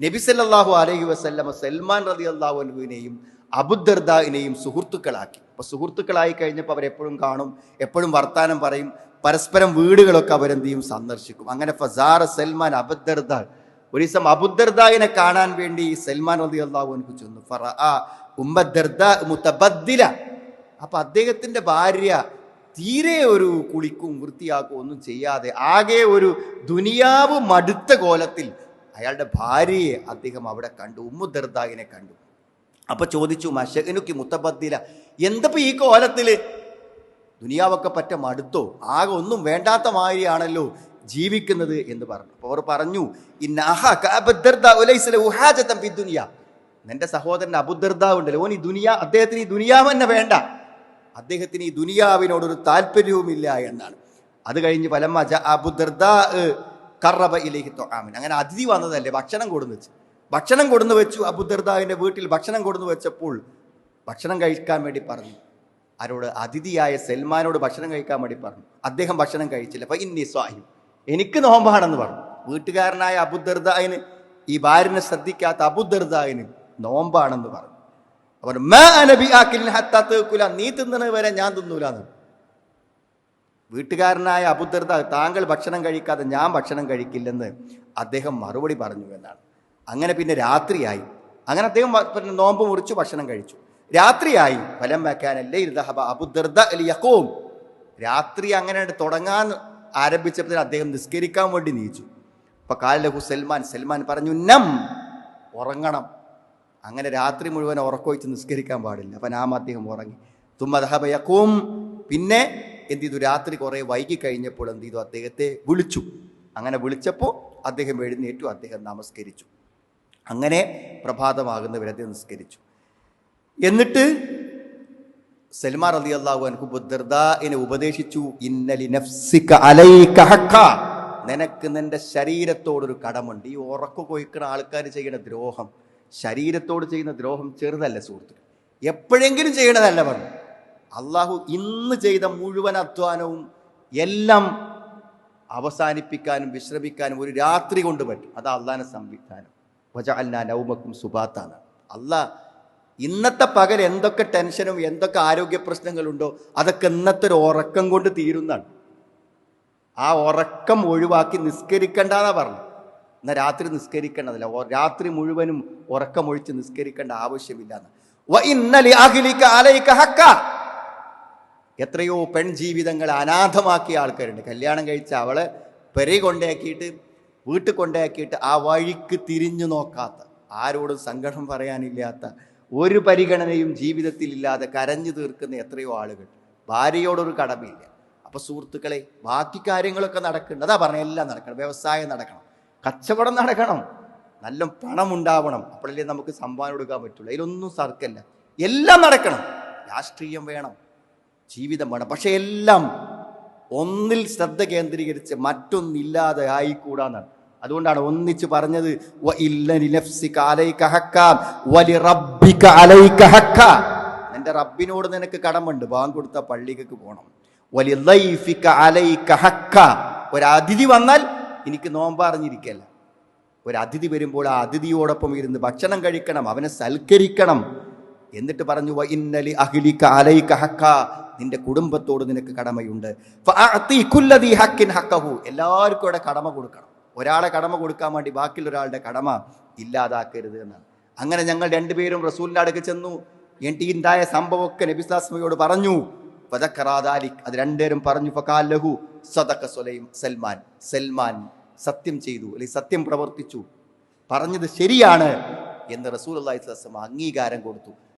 നബി സല്ലല്ലാഹു അലൈഹി വസല്ലമ സൽമാൻ റതി അള്ളാഹു അൻഹുവിനെയും അബുദർദാവിനെയും സുഹൃത്തുക്കളാക്കി. അപ്പോൾ സുഹൃത്തുക്കളായി കഴിഞ്ഞപ്പോൾ അവരെപ്പോഴും കാണും എപ്പോഴും വർത്താനം പറയും പരസ്പരം വീടുകളൊക്കെ അവരെന്ത് ചെയ്യും? സന്ദർശിക്കും. അങ്ങനെ ഫസാർ സൽമാൻ അബുദർദ ഒരു ദിവസം അബുദർദാവിനെ കാണാൻ വേണ്ടി സൽമാൻ റതി അള്ളാഹു അൻഹു ചെന്നു. ഫറഅ ഉമ്മദർദ മുത്തബദ്ദില അപ്പൊ അദ്ദേഹത്തിന്റെ ഭാര്യ തീരെ ഒരു കുളിക്കും വൃത്തിയാക്കും ഒന്നും ചെയ്യാതെ ആകെ ഒരു ദുനിയാവ് മടുത്ത കോലത്തിൽ അയാളുടെ ഭാര്യയെ അദ്ദേഹം അവിടെ കണ്ടു ഉമ്മു ദർദാഗിനെ കണ്ടു. അപ്പോൾ ചോദിച്ചു മഷകനുക്ക് മുത്തബദ്ദില എന്തപ്പോ ഈ കോലത്തിൽ ദുനിയാവൊക്കെ പറ്റ മടുത്തോ? ആകെ ഒന്നും വേണ്ടാത്ത മാതിരിയാണല്ലോ ജീവിക്കുന്നത് എന്ന് പറഞ്ഞു. അപ്പോൾ അവർ പറഞ്ഞു. നിന്റെ സഹോദരൻ അബുദർദ ഉണ്ടല്ലോ ഓൻ ഈ ദുനിയാ അദ്ദേഹത്തിന് ഈ ദുനിയാവ് തന്നെ വേണ്ട. അദ്ദേഹത്തിന് ഈ ദുനിയാവിനോടൊരു താല്പര്യവുമില്ല എന്നാണ്. അത് കഴിഞ്ഞ് പലമ്മ അബുദർദാ കറബ ഇലേഹി തൊക്കാമിൻ അങ്ങനെ അതിഥി വന്നതല്ലേ ഭക്ഷണം കൊടുന്ന് വെച്ച് ഭക്ഷണം കൊടുന്ന് വെച്ചു അബുദർദാവിന്റെ വീട്ടിൽ ഭക്ഷണം കൊടുന്ന് വെച്ചപ്പോൾ ഭക്ഷണം കഴിക്കാൻ വേണ്ടി പറഞ്ഞു. ആരോട്? അതിഥിയായ സൽമാനോട് ഭക്ഷണം കഴിക്കാൻ വേണ്ടി പറഞ്ഞു. അദ്ദേഹം ഭക്ഷണം കഴിച്ചില്ല. അപ്പം ഇന്നി സ്വാഹിം. എനിക്ക് നോമ്പാണെന്ന് പറഞ്ഞു. വീട്ടുകാരനായ അബുദർദായിന് ഈ ഭാര്യനെ ശ്രദ്ധിക്കാത്ത അബുദർദായിന് നോമ്പാണെന്ന് പറഞ്ഞു. അവർ നീ തിന്നണ വരെ ഞാൻ തിന്നൂലെന്ന്. വീട്ടുകാരനായ അബുദർദ താങ്കൾ ഭക്ഷണം കഴിക്കാതെ ഞാൻ ഭക്ഷണം കഴിക്കില്ലെന്ന് അദ്ദേഹം മറുപടി പറഞ്ഞു എന്നാണ്. അങ്ങനെ പിന്നെ രാത്രിയായി. അങ്ങനെ അദ്ദേഹം പിന്നെ നോമ്പ് മുറിച്ച് ഭക്ഷണം കഴിച്ചു. രാത്രിയായി. ഫലം വെക്കാനല്ലേ ഇരുദഹബ അബുദർദ യക്കോം രാത്രി അങ്ങനെ തുടങ്ങാൻ ആരംഭിച്ചപ്പോൾ അദ്ദേഹം നിസ്കരിക്കാൻ വേണ്ടി നീച്ചു. അപ്പൊ കാലഹു സൽമാൻ സൽമാൻ പറഞ്ഞു നം ഉറങ്ങണം. അങ്ങനെ രാത്രി മുഴുവൻ ഉറക്കൊഴിച്ച് നിസ്കരിക്കാൻ പാടില്ല. അപ്പൊ നാം അദ്ദേഹം ഉറങ്ങി. തുമ്മദഹബ യക്കൂം പിന്നെ എന്ത് ചെയ്തു? രാത്രി കുറേ വൈകി കഴിഞ്ഞപ്പോൾ എന്ത് ചെയ്തു? അദ്ദേഹത്തെ വിളിച്ചു. അങ്ങനെ വിളിച്ചപ്പോൾ അദ്ദേഹം എഴുന്നേറ്റു. അദ്ദേഹം നമസ്കരിച്ചു. അങ്ങനെ പ്രഭാതമാകുന്നവരെ നിസ്കരിച്ചു. എന്നിട്ട് സൽമാൻ അലി അള്ളാഹു ബുദ്ധർദാനെ ഉപദേശിച്ചു. ഇന്നലി നഫ്സിക അലൈക ഹഖ നിനക്ക് നിന്റെ ശരീരത്തോടൊരു കടമുണ്ട്. ഈ ഉറക്കു കൊയ്ക്കുന്ന ആൾക്കാർ ചെയ്യുന്ന ദ്രോഹം ശരീരത്തോട് ചെയ്യുന്ന ദ്രോഹം ചെറുതല്ല സുഹൃത്തുക്കൾ എപ്പോഴെങ്കിലും ചെയ്യണതല്ല പറഞ്ഞു. അള്ളാഹു ഇന്ന് ചെയ്ത മുഴുവൻ അധ്വാനവും എല്ലാം അവസാനിപ്പിക്കാനും വിശ്രമിക്കാനും ഒരു രാത്രി കൊണ്ട് പറ്റും. അത് അള്ളാഹിനെ സംവിധാനം. വജഅൽനാ നൗമക്കും സുബാത്താണ് അള്ളാഹ് ഇന്നത്തെ പകൽ എന്തൊക്കെ ടെൻഷനും എന്തൊക്കെ ആരോഗ്യ പ്രശ്നങ്ങളുണ്ടോ അതൊക്കെ ഇന്നത്തെ ഒരു ഉറക്കം കൊണ്ട് തീരുന്നതാണ്. ആ ഉറക്കം ഒഴിവാക്കി നിസ്കരിക്കണ്ടെന്നാ പറഞ്ഞു. എന്നാൽ രാത്രി നിസ്കരിക്കേണ്ടതില്ല. രാത്രി മുഴുവനും ഉറക്കമൊഴിച്ച് നിസ്കരിക്കേണ്ട ആവശ്യമില്ല എന്ന്. വ ഇന്നലി അഖിലിക അലൈക ഹക്ക. എത്രയോ പെൺജീവിതങ്ങളെ അനാഥമാക്കിയ ആൾക്കാരുണ്ട്. കല്യാണം കഴിച്ച അവളെ പെരി കൊണ്ടയാക്കിയിട്ട് വീട്ടിൽ കൊണ്ടാക്കിയിട്ട് ആ വഴിക്ക് തിരിഞ്ഞു നോക്കാത്ത ആരോടും സങ്കടം പറയാനില്ലാത്ത ഒരു പരിഗണനയും ജീവിതത്തിൽ ഇല്ലാതെ കരഞ്ഞു തീർക്കുന്ന എത്രയോ ആളുകൾ. ഭാര്യയോടൊരു കടമയില്ല. അപ്പോൾ സുഹൃത്തുക്കളെ ബാക്കി കാര്യങ്ങളൊക്കെ നടക്കുന്നുണ്ട്. അതാ പറഞ്ഞ എല്ലാം നടക്കണം. വ്യവസായം നടക്കണം. കച്ചവടം നടക്കണം. നല്ല പണം ഉണ്ടാവണം അപ്പോഴല്ലേ നമുക്ക് സംഭാവന കൊടുക്കാൻ പറ്റുള്ളൂ. അതിലൊന്നും സർക്കല്ല എല്ലാം നടക്കണം. രാഷ്ട്രീയം വേണം. ജീവിതം വേണം പക്ഷെ എല്ലാം ഒന്നിൽ ശ്രദ്ധ കേന്ദ്രീകരിച്ച് മറ്റൊന്നില്ലാതെ ആയിക്കൂടാന്നാണ്. അതുകൊണ്ടാണ് ഒന്നിച്ച് പറഞ്ഞത്. നിന്റെ റബ്ബിനോട് നിനക്ക് കടമുണ്ട് ബാങ്ക് കൊടുത്ത പള്ളിക്ക് പോകണം. ഒരു അതിഥി വന്നാൽ എനിക്ക് നോമ്പറിഞ്ഞിരിക്കല്ല. ഒരു അതിഥി വരുമ്പോൾ ആ അതിഥിയോടൊപ്പം ഇരുന്ന് ഭക്ഷണം കഴിക്കണം അവനെ സൽക്കരിക്കണം. എന്നിട്ട് പറഞ്ഞു ഇന്നലി അഹ്ലിക അലൈക ഹക്ക." നിന്റെ കുടുംബത്തോട് നിനക്ക് കടമയുണ്ട്. ഹക്കിൻ ഹക്കഹു. എല്ലാവർക്കും ഇവിടെ കടമ കൊടുക്കണം. ഒരാളെ കടമ കൊടുക്കാൻ വേണ്ടി ബാക്കിയുള്ള ഒരാളുടെ കടമ ഇല്ലാതാക്കരുത് എന്നാണ്. അങ്ങനെ ഞങ്ങൾ രണ്ടുപേരും റസൂലിന്റെ അടുക്ക് ചെന്നു. ഈ ഉണ്ടായ സംഭവമൊക്കെ നബിസ്ലാസ്മയോട് പറഞ്ഞു. പതക്കറാദാലിക് അത് രണ്ടുപേരും പറഞ്ഞു ഫകാലഹു സദക്ക സുലൈം സൽമാൻ. സൽമാൻ സത്യം ചെയ്തു അല്ലെങ്കിൽ സത്യം പ്രവർത്തിച്ചു. പറഞ്ഞത് ശരിയാണ് എന്ന് റസൂൽ അള്ളാഹി സ്വലം അംഗീകാരം കൊടുത്തു.